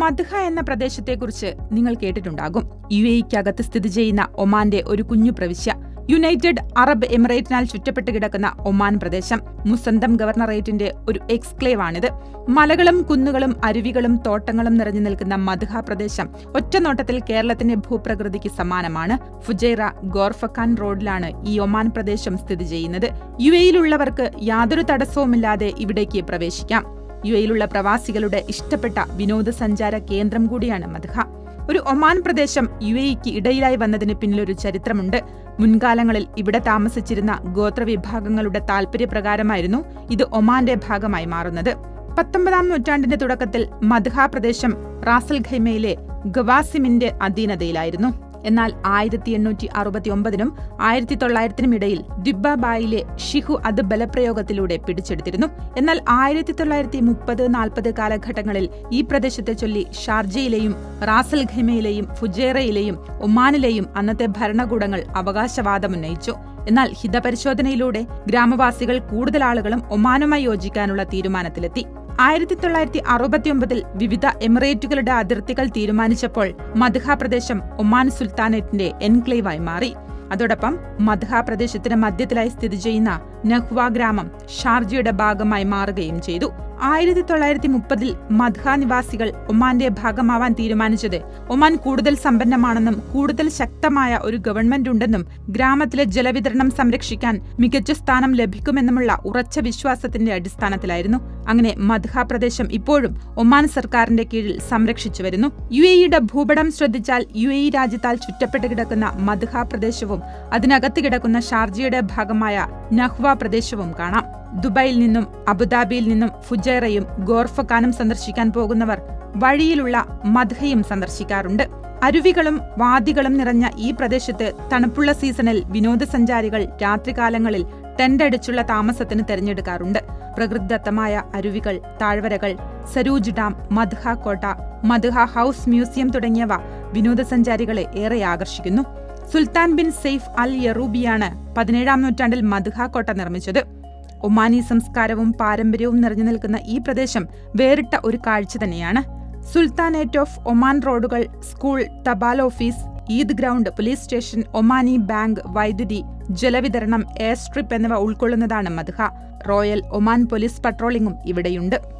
മദ്ഹ എന്ന പ്രദേശത്തെക്കുറിച്ച് നിങ്ങൾ കേട്ടിട്ടുണ്ടാകും. യു എയ്ക്കകത്ത് സ്ഥിതി ചെയ്യുന്ന ഒമാന്റെ ഒരു കുഞ്ഞു പ്രവിശ്യ യുണൈറ്റഡ് അറബ് എമിറേറ്റിനാൽ ചുറ്റപ്പെട്ട് കിടക്കുന്ന ഒമാൻ പ്രദേശം മുസന്തം ഗവർണറേറ്റിന്റെ ഒരു എക്സ്ക്ലേവ് ആണിത് മലകളും കുന്നുകളും അരുവികളും തോട്ടങ്ങളും നിറഞ്ഞു നിൽക്കുന്ന മധുഹ പ്രദേശം ഒറ്റനോട്ടത്തിൽ കേരളത്തിന്റെ ഭൂപ്രകൃതിക്ക് സമാനമാണ്. ഫുജൈറ ഗോർഫക്കാൻ റോഡിലാണ് ഈ ഒമാൻ പ്രദേശം സ്ഥിതി ചെയ്യുന്നത്. യു എയിലുള്ളവർക്ക് യാതൊരു തടസ്സവുമില്ലാതെ ഇവിടേക്ക് പ്രവേശിക്കാം. യു എയിലുള്ള പ്രവാസികളുടെ ഇഷ്ടപ്പെട്ട വിനോദസഞ്ചാര കേന്ദ്രം കൂടിയാണ് മദ്ഹ ഒരു ഒമാൻ പ്രദേശം യു എയ്ക്ക് ഇടയിലായി വന്നതിന് പിന്നിലൊരു ചരിത്രമുണ്ട്. മുൻകാലങ്ങളിൽ ഇവിടെ താമസിച്ചിരുന്ന ഗോത്രവിഭാഗങ്ങളുടെ താൽപര്യപ്രകാരമായിരുന്നു ഇത് ഒമാന്റെ ഭാഗമായി മാറുന്നത്. പത്തൊമ്പതാം നൂറ്റാണ്ടിന്റെ തുടക്കത്തിൽ മദ്ഹ പ്രദേശം റാസൽ ഖൈമയിലെ ഗവാസിമിന്റെ അധീനതയിലായിരുന്നു. എന്നാൽ ആയിരത്തി എണ്ണൂറ്റി അറുപത്തി ഒമ്പതിനും ആയിരത്തി തൊള്ളായിരത്തിനും ഇടയിൽ ദിബ്ബാബായിലെ ഷിഹു അത് ബലപ്രയോഗത്തിലൂടെ പിടിച്ചെടുത്തിരുന്നു. എന്നാൽ ആയിരത്തി തൊള്ളായിരത്തി മുപ്പത് നാൽപ്പത് കാലഘട്ടങ്ങളിൽ ഈ പ്രദേശത്തെ ചൊല്ലി ഷാർജയിലെയും റാസൽ ഖൈമയിലെയും ഫുജേറയിലെയും ഒമാനിലെയും അന്നത്തെ ഭരണകൂടങ്ങൾ അവകാശവാദമുന്നയിച്ചു എന്നാൽ ഹിതപരിശോധനയിലൂടെ ഗ്രാമവാസികൾ കൂടുതൽ ആളുകളും ഒമാനുമായി യോജിക്കാനുള്ള തീരുമാനത്തിലെത്തി. ആയിരത്തി തൊള്ളായിരത്തി അറുപത്തിയൊമ്പതിൽ വിവിധ എമിറേറ്റുകളുടെ അതിർത്തികൾ തീരുമാനിച്ചപ്പോൾ മധുഹ പ്രദേശം ഒമാൻ സുൽത്താനേറ്റിന്റെ എൻക്ലേവായി മാറി. അതോടൊപ്പം മധുഹ പ്രദേശത്തിന് മധ്യത്തിലായി സ്ഥിതി ചെയ്യുന്ന നഹ്വ ഗ്രാമം ഷാർജയുടെ ഭാഗമായി മാറുകയും ചെയ്തു. ആയിരത്തി തൊള്ളായിരത്തി മുപ്പതിൽ മദ്ഹ നിവാസികൾ ഒമാന്റെ ഭാഗമാവാൻ തീരുമാനിച്ചത്. ഒമാൻ കൂടുതൽ സമ്പന്നമാണെന്നും കൂടുതൽ ശക്തമായ ഒരു ഗവൺമെന്റ് ഉണ്ടെന്നും ഗ്രാമത്തിലെ ജലവിതരണം സംരക്ഷിക്കാൻ മികച്ച സ്ഥാനം ലഭിക്കുമെന്നുമുള്ള ഉറച്ച വിശ്വാസത്തിന്റെ അടിസ്ഥാനത്തിലായിരുന്നു. അങ്ങനെ മദ്ഹ പ്രദേശം ഇപ്പോഴും ഒമാൻ സർക്കാരിന്റെ കീഴിൽ സംരക്ഷിച്ചു വരുന്നു. യു എയുടെ ഭൂപടം ശ്രദ്ധിച്ചാൽ യു എ രാജ്യത്താൽ ചുറ്റപ്പെട്ട് കിടക്കുന്ന മദ്ഹ പ്രദേശവും അതിനകത്ത് കിടക്കുന്ന ഷാർജിയുടെ ഭാഗമായ നഹ്വ പ്രദേശവും കാണാം. ദുബായിൽ നിന്നും അബുദാബിയിൽ നിന്നും ഫുജൈറയും ഗോർഫഖാനും സന്ദർശിക്കാൻ പോകുന്നവർ വഴിയിലുള്ള മദ്ഹയും സന്ദർശിക്കാറുണ്ട്. അരുവികളും വാദികളും നിറഞ്ഞ ഈ പ്രദേശത്ത് തണുപ്പുള്ള സീസണിൽ വിനോദസഞ്ചാരികൾ രാത്രികാലങ്ങളിൽ ടെന്റടിച്ചുള്ള താമസത്തിന് തെരഞ്ഞെടുക്കാറുണ്ട്. പ്രകൃതിദത്തമായ അരുവികൾ താഴ്വരകൾ സരൂജ് ഡാം മദ്ഹ കോട്ട മദ്ഹ ഹൌസ് മ്യൂസിയം തുടങ്ങിയവ വിനോദസഞ്ചാരികളെ ഏറെ ആകർഷിക്കുന്നു. സുൽത്താൻ ബിൻ സെയ്ഫ് അൽ യറൂബിയാണ് പതിനേഴാം നൂറ്റാണ്ടിൽ മദ്ഹ കോട്ട നിർമ്മിച്ചത്. ഒമാനി സംസ്കാരവും പാരമ്പര്യവും നിറഞ്ഞു നിൽക്കുന്ന ഈ പ്രദേശം വേറിട്ട ഒരു കാഴ്ച തന്നെയാണ്. സുൽത്താനേറ്റ് ഓഫ് ഒമാൻ റോഡുകൾ സ്കൂൾ തപാൽ office Eid ground police station Omani bank വൈദ്യുതി ജലവിതരണം എയർ സ്ട്രിപ്പ് എന്നിവ ഉൾക്കൊള്ളുന്നതാണ് മധുഹ റോയൽ ഒമാൻ പോലീസ് പട്രോളിംഗും ഇവിടെയുണ്ട്.